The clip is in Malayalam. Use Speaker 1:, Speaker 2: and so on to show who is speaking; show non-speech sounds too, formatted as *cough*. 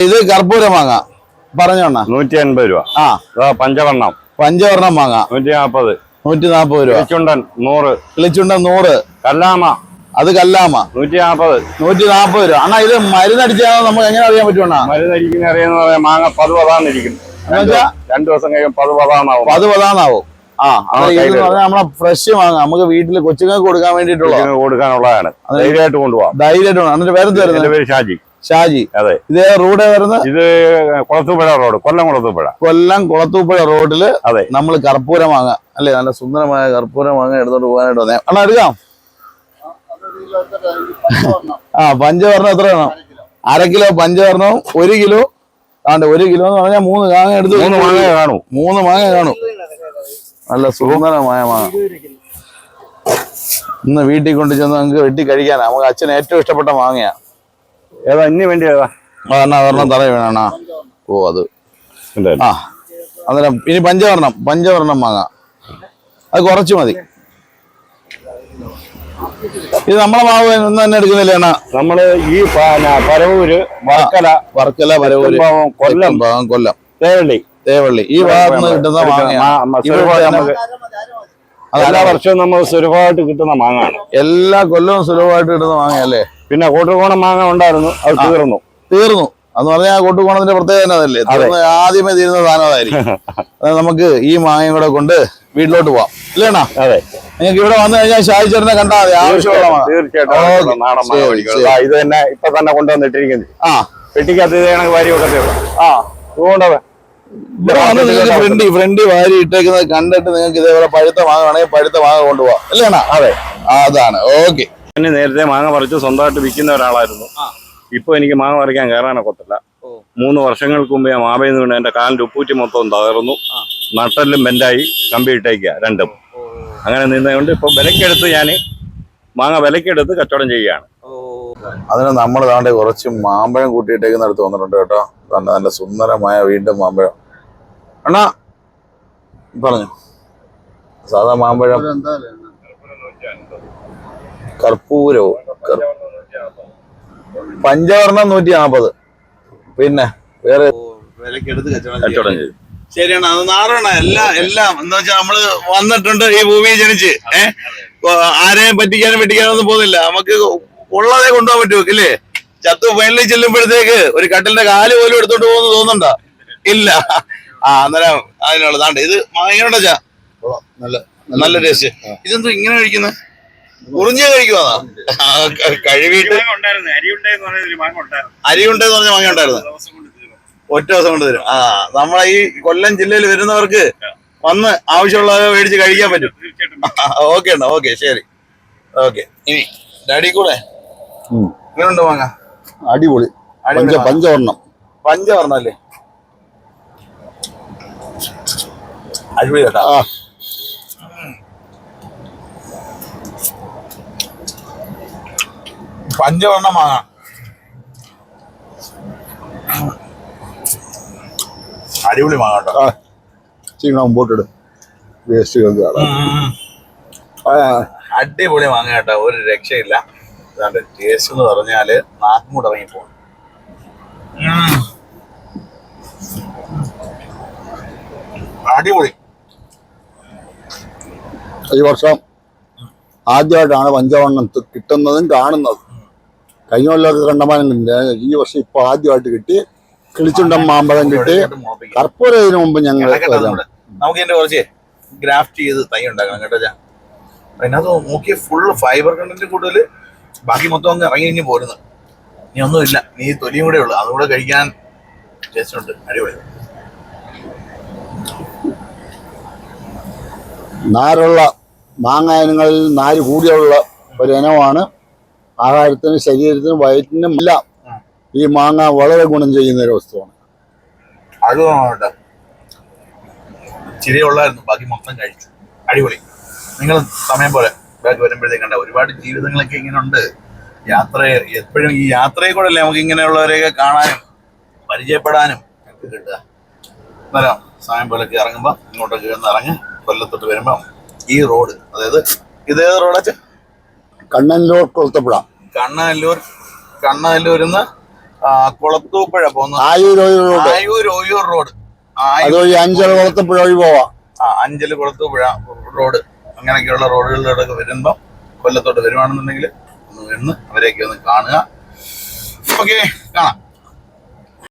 Speaker 1: ഇത് കർപ്പൂര മാങ്ങ പറഞ്ഞോണ്ണ
Speaker 2: നൂറ്റി അൻപത് രൂപ.
Speaker 1: ആ.
Speaker 2: പഞ്ചവർണം.
Speaker 1: പഞ്ചവർണം മാങ്ങ
Speaker 2: നൂറ്റി നാപ്പത്
Speaker 1: നൂറ്റി നാപ്പത് രൂപ.
Speaker 2: കിളിച്ചുണ്ടൻ നൂറ്.
Speaker 1: കിളിച്ചുണ്ടൻ നൂറ്.
Speaker 2: കല്ലാമ.
Speaker 1: അത് കല്ലാമ.
Speaker 2: നൂറ്റി നാപ്പത്
Speaker 1: നൂറ്റി നാപ്പത് രൂപ. അണ്ണാ ഇത് മരുന്നടിച്ചാണോ? നമുക്ക് എങ്ങനെ അറിയാൻ പറ്റുമണ്ണ
Speaker 2: മരുന്നടിക്കുന്ന അറിയാന്ന് പറയാം മാങ്ങ പതുപതാന്നിരിക്കും? രണ്ടു ദിവസം കഴിയുമ്പോൾ പതുപതാന്നാവും.
Speaker 1: അത് പതാന്നാവും ആ
Speaker 2: ആ,
Speaker 1: ഇത് നമ്മളെ ഫ്രഷ് വാങ്ങാം നമുക്ക് വീട്ടിൽ കൊച്ചുങ്ങൾക്ക് കൊടുക്കാൻ വേണ്ടിയിട്ടുള്ള
Speaker 2: ഇതിന് കൊടുക്കാനുള്ളതാണ്. ധൈര്യമായിട്ട് കൊണ്ടുപോകാം
Speaker 1: ധൈര്യമായിട്ട് എന്നിട്ട്
Speaker 2: പേര്
Speaker 1: തരുന്നത്
Speaker 2: പേര് ഷാജി.
Speaker 1: ഷാജി
Speaker 2: അതെ.
Speaker 1: ഇത് റോഡ് വരുന്നത്
Speaker 2: ഇത് കുളത്തൂപ്പുഴ റോഡ് കൊല്ലം കുളത്തൂപ്പുഴ.
Speaker 1: കൊല്ലം കുളത്തൂപ്പുഴ റോഡിൽ
Speaker 2: അതെ.
Speaker 1: നമ്മൾ കർപ്പൂരം വാങ്ങാം അല്ലേ? നല്ല സുന്ദരമായ കർപ്പൂരം വാങ്ങാൻ എടുത്തോണ്ട് പോകാനായിട്ട് വന്നേ. അണ്ണാ എടുക്കാം? ആ പഞ്ചവർണം എത്ര വേണം? അര കിലോ പഞ്ചവർണവും ഒരു കിലോ ആണ്ട് ഒരു കിലോ എന്ന് പറഞ്ഞാൽ മൂന്ന് മാങ്ങ എടുത്ത്
Speaker 2: മൂന്ന് മാങ്ങ കാണു.
Speaker 1: മൂന്ന് മാങ്ങ കാണും. നല്ല സുന്ദരമായ മാങ്ങ. ഇന്ന് വീട്ടിൽ കൊണ്ട് ചെന്ന് നമുക്ക് വെട്ടി കഴിക്കാനാ. നമുക്ക് അച്ഛന് ഏറ്റവും ഇഷ്ടപ്പെട്ട മാങ്ങയാ.
Speaker 2: ഏതാ ഇനി വേണ്ടി ഏതാ?
Speaker 1: അണ്ണാ ഒരെണ്ണം തറ വേണ ഓ അത്. ആ അന്നേരം ഇനി പഞ്ചവർണം പഞ്ചവർണം വാങ്ങാം. അത് കുറച്ച് മതി. ഇത് നമ്മളെ മാവ് ഇന്ന് തന്നെ എടുക്കുന്നില്ല അണ്ണാ?
Speaker 2: നമ്മൾ ഈ പരവൂര് വർക്കല
Speaker 1: വർക്കല പരവൂര്
Speaker 2: കൊല്ലം.
Speaker 1: കൊല്ലം.
Speaker 2: തേവള്ളി.
Speaker 1: തേവള്ളി. ഈ ഭാഗത്ത് നിന്ന് കിട്ടുന്ന മാങ്ങ
Speaker 2: എല്ലാ വർഷവും നമ്മൾ സുലഭമായിട്ട് കിട്ടുന്ന മാങ്ങാണ്.
Speaker 1: എല്ലാ കൊല്ലവും സുലഭമായിട്ട് കിട്ടുന്ന മാങ്ങയല്ലേ?
Speaker 2: പിന്നെ കോട്ടുകോണം മാങ്ങ ഉണ്ടായിരുന്നു അത് തീർന്നു.
Speaker 1: തീർന്നു. എന്ന് പറഞ്ഞാൽ ആ കോട്ടുകോണത്തിന്റെ പ്രത്യേകത തന്നെ അതല്ലേ തീർന്ന് ആദ്യമേ തീരുന്ന സാധനം അതായിരിക്കും. *laughs* അത് നമുക്ക് ഈ മാങ്ങയും കൂടെ കൊണ്ട് വീട്ടിലോട്ട് പോവാം. ഇല്ലേണ
Speaker 2: അതെ.
Speaker 1: നിങ്ങൾക്ക് ഇവിടെ വന്നു കഴിഞ്ഞാൽ ഷായി ചേട്ടനെ കണ്ടാൽ മതി. ആവശ്യമുള്ള ഫ്രണ്ട്
Speaker 2: തീർച്ചയായിട്ടും ഇത് തന്നെ ഇപ്പൊ തന്നെ കൊണ്ടുവന്നിട്ടിരിക്കുന്നത്
Speaker 1: ആ.
Speaker 2: പെട്ടിക്കകത്ത് ഇത് കണക്ക് വാരി വെക്കത്തേ ഉള്ളൂ.
Speaker 1: ആ.
Speaker 2: അതുകൊണ്ടത്
Speaker 1: ഇവിടെ വന്ന് നിങ്ങൾക്ക് ഫ്രണ്ടി ഫ്രണ്ടി വാരി ഇട്ടേക്കുന്നത് കണ്ടിട്ട് നിങ്ങൾക്ക് ഇതേപോലെ പഴുത്ത മാങ്ങ വേണമെങ്കിൽ പഴുത്ത മാങ്ങ കൊണ്ടുപോവാം. അല്ലേണ
Speaker 2: അതെ.
Speaker 1: അതാണ്. ഓക്കെ.
Speaker 2: ഞാൻ നേരത്തെ മാങ്ങ പറിച്ച് സ്വന്തമായിട്ട് വിൽക്കുന്ന ഒരാളായിരുന്നു. ഇപ്പൊ എനിക്ക് മാങ്ങ പറിക്കാൻ കയറാനൊക്കത്തില്ല മൂന്ന് വർഷങ്ങൾക്ക് മുമ്പ് ഞാൻ മാവയിൽ നിന്ന് വീണ് എന്റെ കാലിന്റെ ഉപ്പൂറ്റി മൊത്തം തകർന്നു. നട്ടെല്ലും ബെൻഡായി കമ്പി ഇട്ടേക്കുക രണ്ടും. അങ്ങനെ നിന്നുകൊണ്ട് ഇപ്പൊ വിലക്കെടുത്ത് ഞാൻ മാങ്ങ വിലക്കെടുത്ത് കച്ചവടം ചെയ്യുകയാണ്.
Speaker 1: അതിന് നമ്മൾ താണ്ടെ കുറച്ച് മാമ്പഴം കൂട്ടിയിട്ടേക്കുന്നിടത്ത് വന്നിട്ടുണ്ട് കേട്ടോ. നല്ല നല്ല സുന്ദരമായ വീണ്ടും മാമ്പഴം. അണ്ണാ പറഞ്ഞു. സാധാ മാമ്പഴം. കർപ്പൂരവും പഞ്ചവർണം പഞ്ചവർണം നൂറ്റി നാപ്പത് പിന്നെ വേറെ വിലക്കെടുത്ത്
Speaker 2: കച്ചവടം ചെയ്യും.
Speaker 1: ശരിയാണ് അത് നാറാണ് എല്ലാം എല്ലാം. എന്താ വെച്ചാൽ നമ്മൾ വന്നിട്ടുണ്ട് ഈ ഭൂമിയിൽ ജനിച്ച്. ഏഹ് ആരെയും പറ്റിക്കാനും പറ്റിക്കാനും ഒന്നും പോകുന്നില്ല. നമുക്ക് ഉള്ളതേ കൊണ്ടുപോകാൻ പറ്റുമോ? ഇല്ലേ? ചത്തു ഫൈനലിൽ ചെല്ലുമ്പോഴത്തേക്ക് ഒരു കട്ടിലിന്റെ കാൽ പോലും എടുത്തോണ്ട് പോകുന്നു തോന്നുന്നുണ്ടോ? ഇല്ല. ആ അന്നേരം അതിനുള്ളതാണ്ട് ഇത് ചാ? നല്ല നല്ല ടേസ്റ്റ്. ഇതെന്തോ ഇങ്ങനെ കഴിക്കുന്നത് ഉറിഞ്ഞ കഴിക്കുവാ. കഴുകിയിട്ട് അരി ഉണ്ടെന്ന് പറഞ്ഞ മാങ്ങ ഉണ്ടായിരുന്നു. ഒറ്റ ദിവസം കൊണ്ട് തരും. ആ നമ്മളെ ഈ കൊല്ലം ജില്ലയിൽ വരുന്നവർക്ക് വന്ന് ആവശ്യമുള്ളത് മേടിച്ച് കഴിക്കാൻ പറ്റും. ഓക്കെ ഉണ്ടോ ഓക്കെ ശരി. ഓക്കെ. ഇനി ഡാഡി കൂടെ? ഇങ്ങനെയുണ്ട് മാങ്ങ?
Speaker 3: അടിപൊളി. പഞ്ചവർണം.
Speaker 1: പഞ്ചവർണം അല്ലേ? അടിപൊളി കേട്ടാ.
Speaker 3: ആ
Speaker 1: പഞ്ചവർണം വാങ്ങാം. അടിപൊളി വാങ്ങാം കേട്ടോ
Speaker 3: ചീങ്ങ മുമ്പോട്ടിട് വേസ്റ്റ്
Speaker 1: അടിപൊളി വാങ്ങാട്ടോ കേട്ടോ. ഒരു രക്ഷയില്ല. ഇതാണ്ട് ടേസ്റ്റ് എന്ന് പറഞ്ഞാൽ നാക്കും കൂടെ ഇറങ്ങി പോകും അടിപൊളി.
Speaker 3: ഈ വർഷം ആദ്യമായിട്ടാണ് പഞ്ചവർണം കിട്ടുന്നതും കാണുന്നതും. കഴിഞ്ഞ കൊല്ലമൊക്കെ കണ്ടമാനം ഈ വർഷം ഇപ്പൊ ആദ്യമായിട്ട് കിട്ടി. കിളിച്ചുണ്ടൻ മാമ്പഴം കിട്ടി. കർപ്പൂരം ഇതിനു മുമ്പ് ഞങ്ങൾ.
Speaker 1: നമുക്ക് ഇതിന്റെ കുറച്ച് ഗ്രാഫ്റ്റ് ചെയ്ത് തൈ ഉണ്ടാക്കണം കേട്ടോ ഞാൻ അതിനകത്ത് നോക്കിയ ഫുൾ ഫൈബർ കണ്ടന്റ് കൂടുതൽ. ബാക്കി മൊത്തം അങ്ങ് ഇറങ്ങി ഇനി പോരുന്നു. ഇനി ഒന്നുമില്ല. നീ തൊലിയും കൂടെ ഉള്ളു. അതുകൂടെ കഴിക്കാൻ ടേസ്റ്റ് ഉണ്ട്. അടിപൊളി.
Speaker 3: നാരുള്ള മാങ്ങ ഇനങ്ങളിൽ നാര് കൂടിയുള്ള ഒരു ഇനമാണ് ആഹാരത്തിനും ശരീരത്തിനും വയറ്റിനും എല്ലാം ഈ മാങ്ങ വളരെ ഗുണം ചെയ്യുന്ന ഒരു വസ്തുവാണ്.
Speaker 1: ബാക്കി മൊത്തം കഴിച്ചു. അടിപൊളി. നിങ്ങൾ സമയം പോലെ ബാക്ക് വരുമ്പോഴത്തേക്ക് കണ്ട ഒരുപാട് ജീവിതങ്ങളൊക്കെ ഇങ്ങനെ ഉണ്ട്. യാത്ര എപ്പോഴും ഈ യാത്രയെ കൂടെ അല്ലേ നമുക്ക് ഇങ്ങനെയുള്ളവരെയൊക്കെ കാണാനും പരിചയപ്പെടാനും ഒക്കെ കിട്ടുക. അന്നേരം സമയം പോലൊക്കെ ഇറങ്ങുമ്പോൾ ഇങ്ങോട്ടൊക്കെ ഒന്ന് ഇറങ്ങി. കൊല്ലത്തോട്ട് വരുമ്പോൾ ഈ റോഡ് അതായത് ഇതേത് റോഡാച്ച
Speaker 3: കണ്ണന്നൂർ കൊളത്തപ്പുഴ.
Speaker 1: കണ്ണല്ലൂർ കണ്ണല്ലൂർ നിന്ന് കുളത്തൂപ്പുഴ പോകുന്ന
Speaker 3: ആയൂർ ഓയൂർ റോഡ്.
Speaker 1: ആയൂർ ഒയൂർ റോഡ്.
Speaker 3: അതുവഴി അഞ്ചൽ കുളത്തപ്പുഴ വഴി പോവാം.
Speaker 1: ആ അഞ്ചൽ കൊളത്തൂപ്പുഴ റോഡ് അങ്ങനെയൊക്കെയുള്ള റോഡുകളിലൂടെ വരുമ്പോ കൊല്ലത്തോട്ട് വരുവാണെന്നുണ്ടെങ്കിൽ ഒന്ന് വരുന്ന് അവരെയൊക്കെ ഒന്ന് കാണുക. ഓക്കെ കാണാം.